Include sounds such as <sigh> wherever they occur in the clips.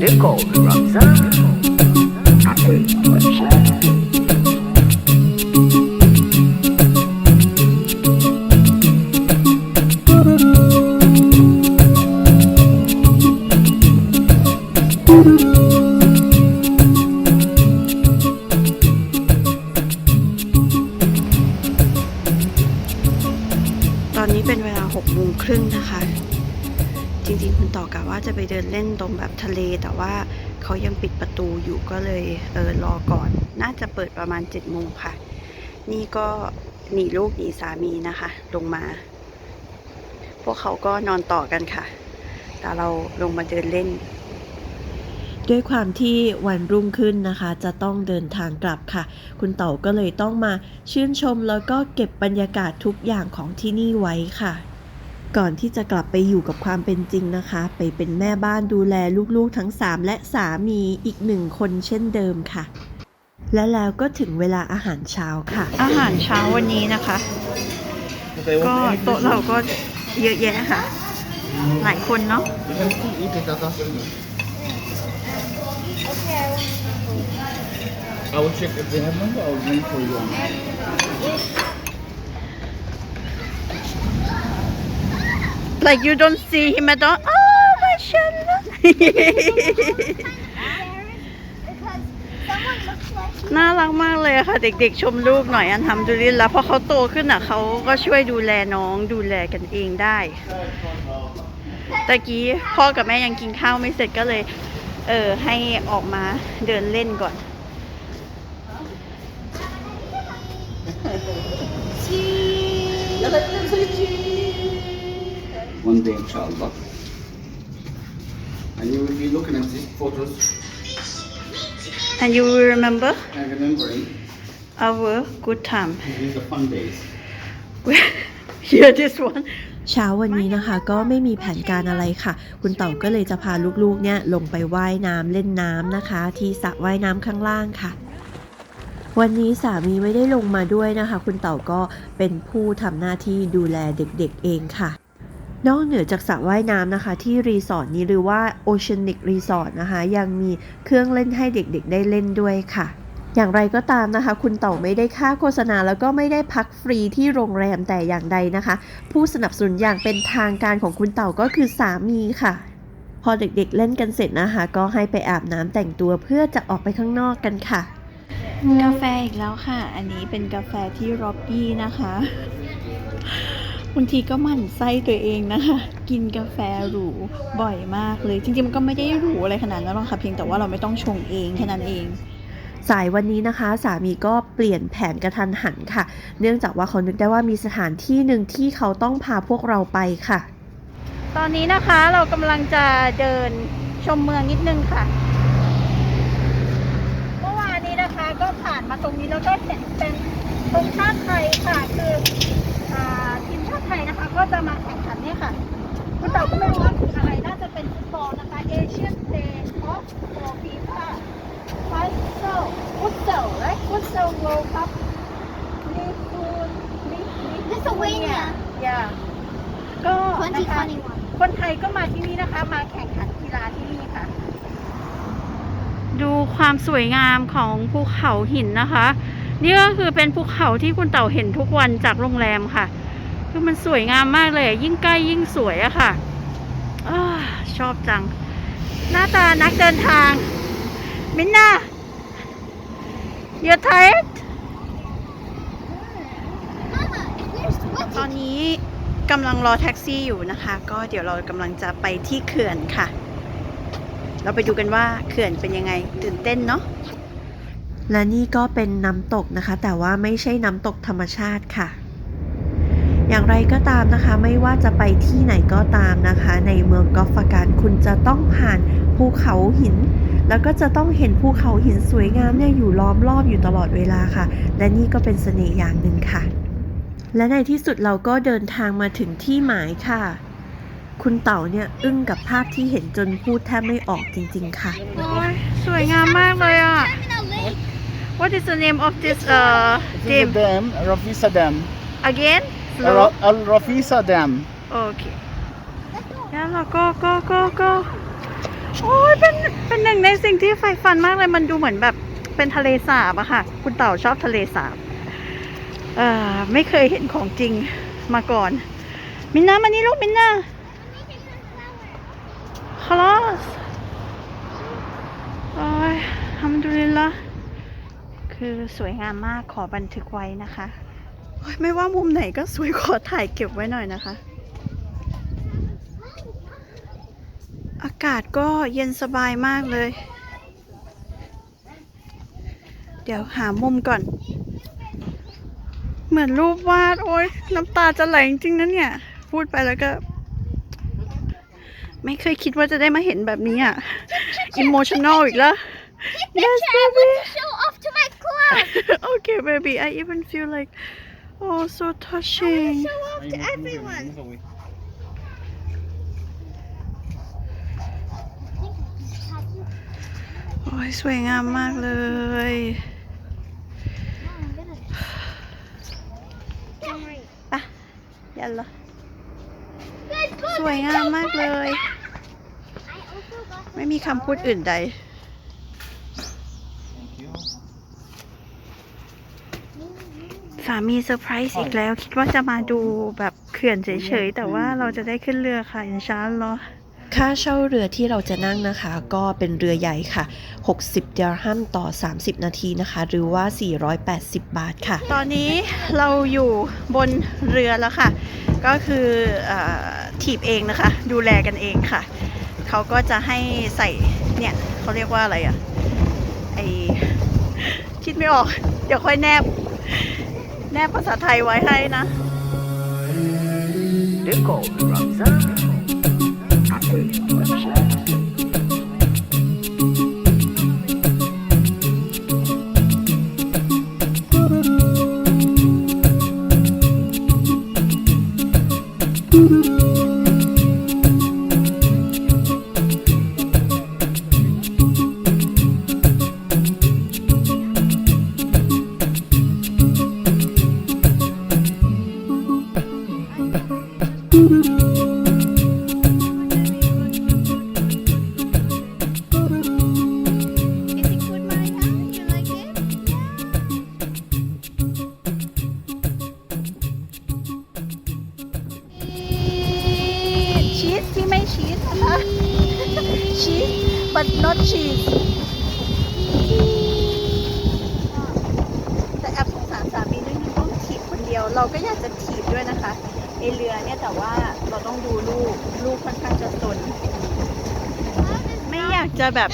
Nicole, Ramzan, Apple, Website. ริงๆคุณต่อกะว่าจะไปเดินเล่นตรงแบบทะเล แต่ว่าเขายังปิดประตูอยู่ก็เลยเออรอก่อน น่าจะเปิดประมาณ7โมงค่ะ นี่ก็หนีลูกหนีสามีนะคะ ลงมา พวกเขาก็นอนต่อกันค่ะ แต่เราลงมาเดินเล่น ด้วยความที่วันรุ่งขึ้นนะคะ จะต้องเดินทางกลับค่ะ คุณเต๋าก็เลยต้องมาชื่นชมแล้วก็เก็บบรรยากาศทุกอย่างของที่นี่ไว้ค่ะ ก่อนที่จะกลับไปอยู่กับความเป็นจริงนะคะ ไปเป็นแม่บ้านดูแลลูกๆทั้ง 3 และสามีอีกหนึ่งคนเช่นเดิมค่ะ และแล้วก็ถึงเวลาอาหารเช้าค่ะ อาหารเช้าวันนี้นะคะ ก็โต๊ะเราก็เยอะแยะค่ะ หลายคนเนาะ I will check if they have number. I will bring for you. Like you don't see him at all oh mashallah because someone looks like น่ารักมากเลยอะค่ะ เด็กๆชมลูกหน่อยอันทำดูลินแล้วพอเขาโตขึ้นอะเขาก็ช่วยดูแลน้องดูแลกันเองได้ตะกี้พ่อกับแม่ยังกินข้าวไม่เสร็จก็เลย เออให้ออกมาเดินเล่นก่อน One day, inshallah. And you will be looking at these photos and you will remember and remembering our good time these are fun days. here this one เช้าวันนี้นะคะก็ไม่มีแผนการอะไรค่ะ คุณเต่าก็เลยจะพาลูกๆเนี่ยลงไปว่ายน้ำเล่นน้ำนะคะ ที่สระว่ายน้ำข้างล่างค่ะ วันนี้สามีไม่ได้ลงมาด้วยนะคะ คุณเต่าก็เป็นผู้ทำหน้าที่ดูแลเด็กๆเองค่ะ นอกเหนือจากสระว่ายน้ำนะคะ ที่รีสอร์ทนี้หรือว่า Oceanic Resort นะคะ ยังมีเครื่องเล่นให้เด็กๆ ได้เล่นด้วยค่ะ อย่างไรก็ตามนะคะ คุณเต่าไม่ได้ค่าโฆษณา แล้วก็ไม่ได้พักฟรีที่โรงแรมแต่อย่างใดนะคะ ผู้สนับสนุนอย่างเป็นทางการของคุณเต่าก็คือสามีค่ะ พอเด็กๆเล่นกันเสร็จนะคะ ก็ให้ไปอาบน้ำแต่งตัวเพื่อจะออกไปข้างนอกกันค่ะ กาแฟอีกแล้วค่ะ อันนี้เป็นกาแฟที่ร็อบบี้นะคะ บางทีก็หมั่นไส้ตัวเองนะคะ กินกาแฟหรูบ่อยมากเลย จริงๆมันก็ไม่ได้หรูอะไรขนาดนั้นหรอกค่ะ เพียงแต่ว่าเราไม่ต้องชงเองแค่นั้นเองสายวันนี้นะคะ สามีก็เปลี่ยนแผนกระทันหันค่ะ เนื่องจากว่าเขานึกได้ว่ามีสถานที่หนึ่งที่เขาต้องพาพวกเราไปค่ะ ตอนนี้นะคะเรากำลังจะเดินชมเมืองนิดนึงค่ะ เมื่อวานนี้นะคะก็ผ่านมาตรงนี้แล้วก็เห็นเป็นธงชาติไทยค่ะคืออ่าทีมชาติไท ยนะคะ ก็จะมาแข่งขันเนี่ยค่ะคุณเต่าก็ไม่รู้ว่าคืออะไรน่าจะเป็นฟุตบอลนะคะ Asian Day of for FIFA Futsal Futsal right Futsal World Cup นี่คือนี่นี่ Lithuania อย่าก็นะคะ2021คนไทยก็มาที่นี่นะคะ มาแข่งขันกีฬาที่นี่ค่ะ ดูความสวยงามของภูเขาหินนะคะ นี่ก็คือเป็นภูเขาที่คุณเต่าเห็นทุกวันจากโรงแรมค่ะ คือมันสวยงามมากเลยยิ่งใกล้ยิ่งสวยอะค่ะอชอบจัง หน้าตานักเดินทางมินนา you're tired ตอนนี้กำลังรอแท็กซี่อยู่นะคะ ก็เดี๋ยวเรากำลังจะไปที่เขื่อนค่ะ เราไปดูกันว่าเขื่อนเป็นยังไงตื่นเต้นเนาะและนี่ก็เป็นน้ำตกนะคะ แต่ว่าไม่ใช่น้ำตกธรรมชาติค่ะ อย่างไรก็ตามนะคะ ไม่ว่าจะไปที่ไหนก็ตามนะคะ ในเมืองกอฟฟาการคุณจะต้องผ่านภูเขาหิน แล้วก็จะต้องเห็นภูเขาหินสวยงามเนี่ยอยู่ล้อมรอบอยู่ตลอดเวลาค่ะ และนี่ก็เป็นเสน่ห์อย่างหนึ่งค่ะ และในที่สุดเราก็เดินทางมาถึงที่หมายค่ะ คุณเต่าเนี่ยอึ้งกับภาพที่เห็นจนพูดแทบไม่ออกจริง ๆ ค่ะโอ้ยสวยงามมากเลยอะ I'm in a lake. What is the name of this uh This is the dam, Rafisa Dam. again Al Rafisa Dam. okay น่าแล้วก็ก็ก็ก็โอ้ยเป็นเป็นหนึ่งในสิ่งที่ใฝ่ฝันมากเลยมันดูเหมือนแบบเป็นทะเลสาบอะค่ะ คุณเต่าชอบทะเลสาบเอ่อไม่เคยเห็นของจริงมาก่อน มินนามานี่ลูกมินนาคลอสโอ้ยทำดูลิลละคือสวยงามมากขอบันทึกไว้นะคะโอ๊ย ไม่ว่ามุมไหนก็สวยขอถ่ายเก็บไว้หน่อยนะคะ อากาศก็เย็นสบายมากเลย เดี๋ยวหามุมก่อน เหมือนรูปวาด โอ๊ยน้ำตาจะไหลจริงๆนะเนี่ย พูดไปแล้วก็ ไม่เคยคิดว่าจะได้มาเห็นแบบนี้อะ emotional อีกแล้ว yes baby Show off to my class. okay baby I even feel like oh so touching Show off to everyone. Move away. โอ้ยสวยงามมากเลย ปะยันละสวยงามมากเลย ไม่มีคำพูดอื่นใด Thank you. สามีเซอร์ไพรส์อีกแล้ว คิดว่าจะมาดูแบบเขื่อนเฉยๆ แต่ว่าเราจะได้ขึ้นเรือค่ะอินชาอัลลอฮ์ค่าเช่าเรือที่เราจะนั่งนะคะ ก็เป็นเรือใหญ่ค่ะ 60ดอร์ฮัมต่อ 30 นาทีนะคะ หรือว่า 480 บาทค่ะ ตอนนี้เราอยู่บนเรือแล้วค่ะ ก็คือเออถีบเองนะคะ ดูแลกันเองค่ะ เขาก็จะให้ใส่เนี่ยเขาเรียกว่าอะไรอะไอคิดไม่ออก เดี๋ยวค่อยแนบ แนบภาษาไทยไว้ให้นะ Deco Ramzan. ชีสที่ไม่ชีสนะคะชีส but not cheese แต่แอบสงสารสามีด้วยนึงต้องถีบคนเดียว เราก็อยากจะถีบด้วยนะคะไอเรือเนี่ยแต่ว่าเราต้องดูลูก ลูกค่อนข้างจะสนไม่อยากจะแบบ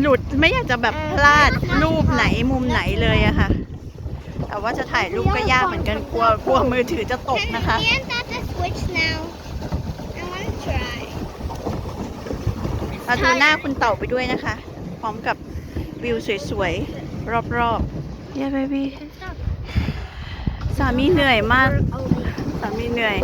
หลุดไม่อยากจะแบบพลาดรูปไหนมุมไหนเลยอะค่ะ แต่ว่าจะถ่ายรูปก็ยากเหมือนกันกลัวกลัวมือถือจะตกนะคะ เราดูหน้าคุณเต่าไปด้วยนะคะ พร้อมกับวิวสวยๆ รอบๆ Yeah baby สามีเหนื่อยมาก สามีเหนื่อย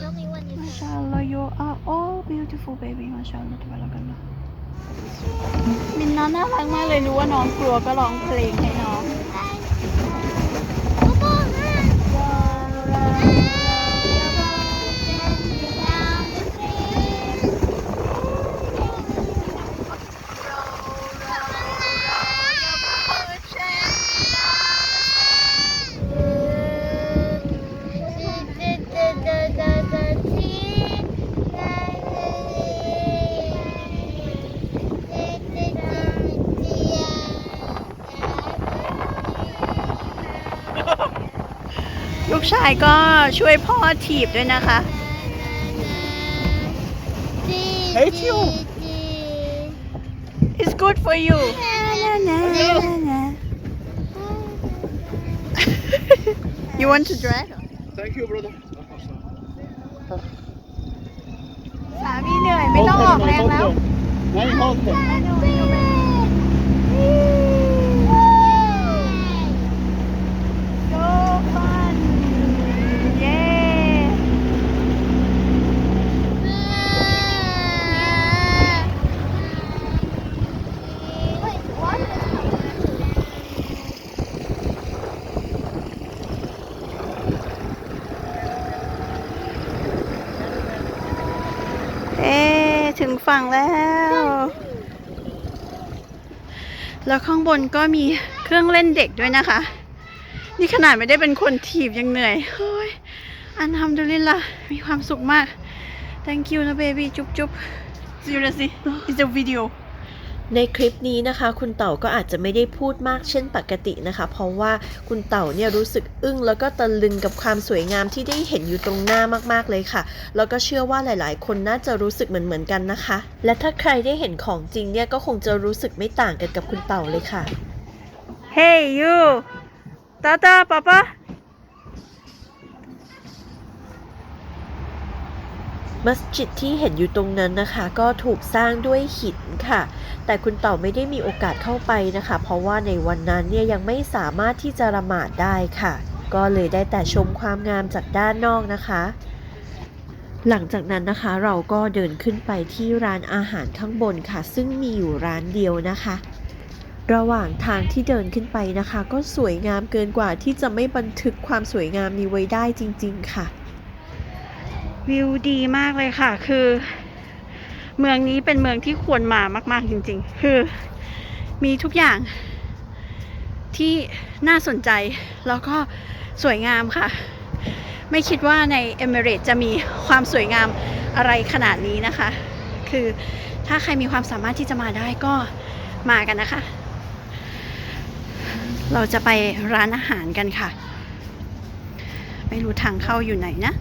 Tell me when you Mashallah you are all beautiful baby Mashallah ทำไมเรากั น่ารักมากเลยรู้ว่าน้องกลัวก็ร้องเพลงให้น้องลู กชายก็ช่วยพ่อถีบด้วยนะคะ Hate you. It's good for you You want to drag Thank you, brother. สามีเหนื่อยไม่ต้องออกแรงแล้ว Now you hold them. So fun เย้ Wait, what? ถึงฝั่งแล้ว แล้วข้างบนก็มีเครื่องเล่นเด็กด้วยนะคะ นี่ขนาดไม่ได้เป็นคนถีบยังเหนื่อยเฮ้ยอันทำดูลินละมีความสุขมาก thank you นะ baby จุ๊บจุ๊บ seriously it's a video ในคลิปนี้นะคะ คุณเต่าก็อาจจะไม่ได้พูดมากเช่นปกตินะคะ เพราะว่าคุณเต่าเนี่ยรู้สึกอึ้งแล้วก็ตะลึงกับความสวยงามที่ได้เห็นอยู่ตรงหน้ามากๆเลยค่ะ แล้วก็เชื่อว่าหลายๆ คนน่าจะรู้สึกเหมือนๆกันนะคะ และถ้าใครได้เห็นของจริงเนี่ยก็คงจะรู้สึกไม่ต่างกันกับคุณเต่าเลยค่ะ hey you tata papa มัสยิดที่เห็นอยู่ตรงนั้นนะคะ ก็ถูกสร้างด้วยหินค่ะ แต่คุณเต่าไม่ได้มีโอกาสเข้าไปนะคะ เพราะว่าในวันนั้นเนี่ยยังไม่สามารถที่จะละหมาดได้ค่ะ ก็เลยได้แต่ชมความงามจากด้านนอกนะคะ หลังจากนั้นนะคะเราก็เดินขึ้นไปที่ร้านอาหารข้างบนค่ะ ซึ่งมีอยู่ร้านเดียวนะคะ ระหว่างทางที่เดินขึ้นไปนะคะ ก็สวยงามเกินกว่าที่จะไม่บันทึกความสวยงามนี้ไว้ได้จริง ๆ ค่ะ วิวดีมากเลยค่ะ คือ เมืองนี้เป็นเมืองที่ควรมามาก ๆ จริง ๆ คือ มีทุกอย่างที่น่าสนใจ แล้วก็สวยงามค่ะ ไม่คิดว่าในเอมิเรตจะมีความสวยงามอะไรขนาดนี้นะคะ คือถ้าใครมีความสามารถที่จะมาได้ก็มากันนะคะ เราจะไปร้านอาหารกันค่ะ ไม่รู้ทางเข้าอยู่ไหนนะ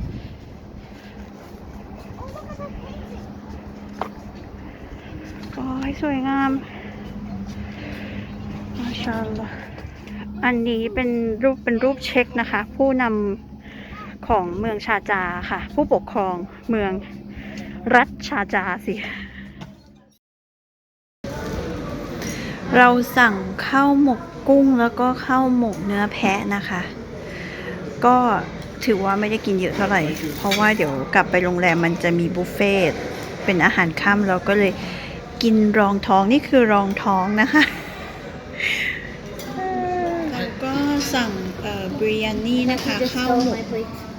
โอ้ ยสวยงามมาชาลลอฮ์อันนี้เป็นรูปเป็นรูปเช็คนะคะ ผู้นำของเมืองชาจาค่ะ ผู้ปกครองเมืองรัฐชาจาสิเราสั่งข้าวหมกกุ้งแล้วก็ข้าวหมกเนื้อแพะนะคะ ก็ถือว่าไม่ได้กินเยอะเท่าไหร่ เพราะว่าเดี๋ยวกลับไปโรงแรมมันจะมีบุฟเฟ่ต์เป็นอาหารค่ำเราก็เลย กินรองท้องนี่คือรองท้องนะคะเราก็สั่งเอ่อบริยานี่นะคะข้าวหมก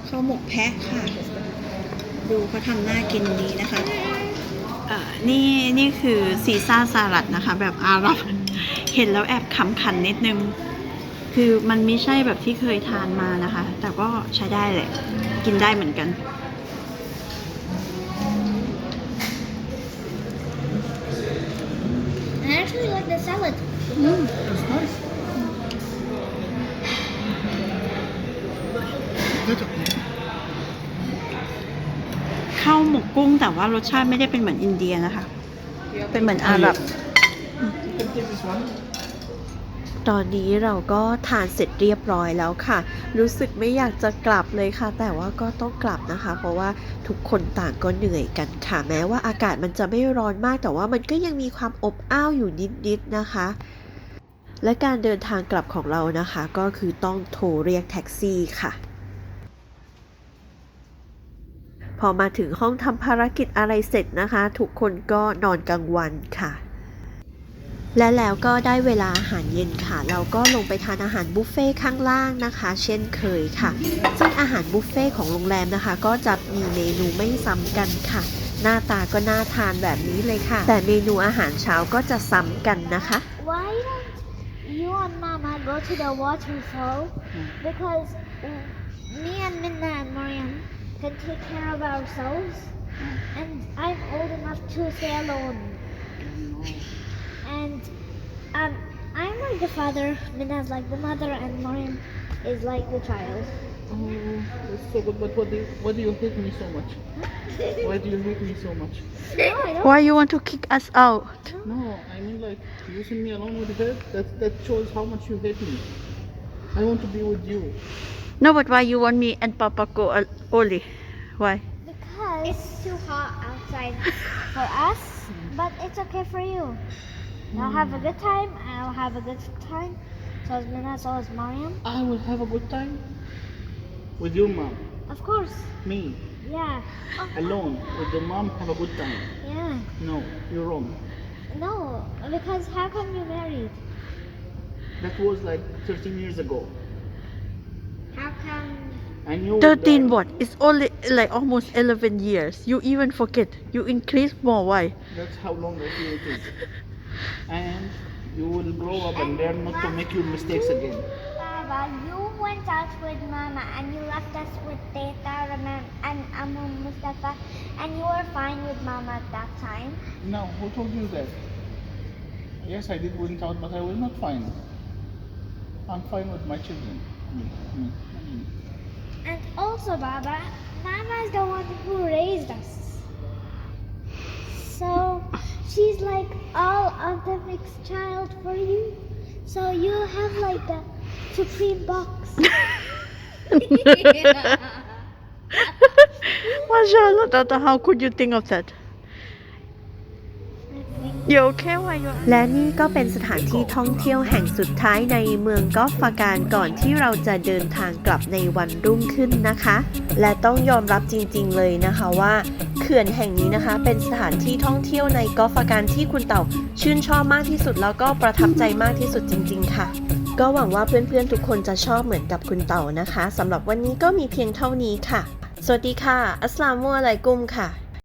ข้าวหมกแพะค่ะ ดูเขาทำน่ากินดีนะคะอ่านี่นี่คือซีซ่าสลัดนะคะ แบบอาหรับเห็นแล้วแอบขำขันนิดนึง คือมันไม่ใช่แบบที่เคยทานมานะคะ แต่ก็ใช้ได้แหละ กินได้เหมือนกัน actually like the salad. It's nice. Good. ข้าวหมกกุ้งแต่ว่ารสชาติไม่ได้เป็นเหมือนอินเดียนะคะ เป็นเหมือนอาหรับ You can take this one. ตอนนี้เราก็ทานเสร็จเรียบร้อยแล้วค่ะ รู้สึกไม่อยากจะกลับเลยค่ะ แต่ว่าก็ต้องกลับนะคะ เพราะว่าทุกคนต่างก็เหนื่อยกันค่ะ แม้ว่าอากาศมันจะไม่ร้อนมาก แต่ว่ามันก็ยังมีความอบอ้าวอยู่นิดๆนะคะ และการเดินทางกลับของเรานะคะ ก็คือต้องโทรเรียกแท็กซี่ค่ะพอมาถึงห้องทำภารกิจอะไรเสร็จนะคะ ทุกคนก็นอนกลางวันค่ะ และแล้วก็ได้เวลาอาหารเย็นค่ะ เราก็ลงไปทานอาหารบุฟเฟ่ข้างล่างนะคะ เช่นเคยค่ะ ซึ่งอาหารบุฟเฟ่ของโรงแรมนะคะ ก็จะมีเมนูไม่ซ้ำกันค่ะ หน้าตาก็น่าทานแบบนี้เลยค่ะ แต่เมนูอาหารเช้าก็จะซ้ำกันนะคะ Why don't you and Mama go to the waterfall? Because me and Minna and Mariam can take care of ourselves. And I'm old enough to stay alone. And um, I'm like the father, Minna's like the mother, and Mariam is like the child. Oh, that's so good. But what do you, why do you hate me so much? Why do you hate me so much? No, Why you want to kick us out No, I mean like using me alone with her. That that shows how much you hate me. I want to be with you. No but why you want me and Papa go al- only Why Because it's too hot outside for us, but it's okay for you. I'll have a good time. I'll have a good time. So is Minna, so is Mariam. I will have a good time with your mom. Of course. Me Yeah. Alone with your mom have a good time. yeah. No, you're wrong. No, because how come you married? That was like 13 years ago. How come I knew 13 that- what it's only like almost 11 years you even forget you increase more why That's how long I feel it is. <laughs> And you will grow up and learn not to make your mistakes again. Baba, you went out with Mama and you left us with Teta and Amu Mustafa and you were fine with Mama at that time. No, who told you that? Yes, I did went out, but I was not fine. I'm fine with my children. Me, me, me. And also, Baba, Mama is the one who raised us. So she's like all of the mixed child for you. So you have like the supreme box. <laughs> Mashallah Tata how could you think of that you okay why you และนี่ก็เป็นสถานที่ท่องเที่ยวแห่งสุดท้ายในเมืองกอฟฟาการก่อนที่เราจะเดินทางกลับในวันรุ่งขึ้นนะคะ และต้องยอมรับจริงๆเลยนะคะว่าเขื่อนแห่งนี้นะคะ เป็นสถานที่ท่องเที่ยวในกอฟฟาการที่คุณเต่าชื่นชอบมากที่สุดแล้วก็ประทับใจมากที่สุดจริง ๆ ค่ะ ก็หวังว่าเพื่อนๆทุกคนจะชอบเหมือนกับคุณเต่านะคะสำหรับวันนี้ก็มีเพียงเท่านี้ค่ะ สวัสดีค่ะ อัสสลามุอะลัยกุมค่ะ